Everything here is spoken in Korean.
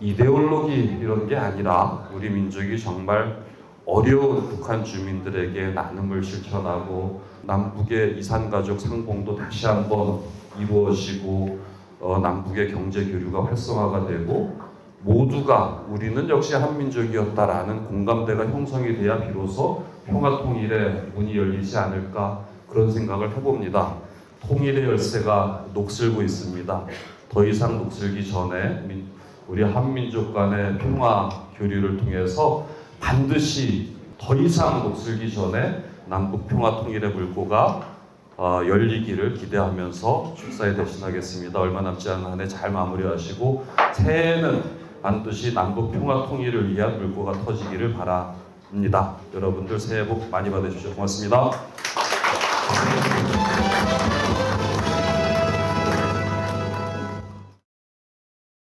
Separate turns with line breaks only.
이데올로기 이런 게 아니라 우리 민족이 정말 어려운 북한 주민들에게 나눔을 실천하고 남북의 이산가족 상봉도 다시 한번 이루어지고 어, 남북의 경제 교류가 활성화가 되고 모두가 우리는 역시 한민족이었다라는 공감대가 형성이 돼야 비로소 평화 통일의 문이 열리지 않을까 그런 생각을 해봅니다. 통일의 열쇠가 녹슬고 있습니다. 더 이상 녹슬기 전에 민- 우리 한민족 간의 평화 교류를 통해서 반드시 더 이상 녹슬기 전에 남북 평화 통일의 물꼬가 어, 열리기를 기대하면서 축사에 대신하겠습니다. 얼마 남지 않은 한 해 잘 마무리하시고 새해에는 반드시 남북 평화 통일을 위한 물꼬가 터지기를 바랍니다. 여러분들 새해 복 많이 받으십시오. 고맙습니다.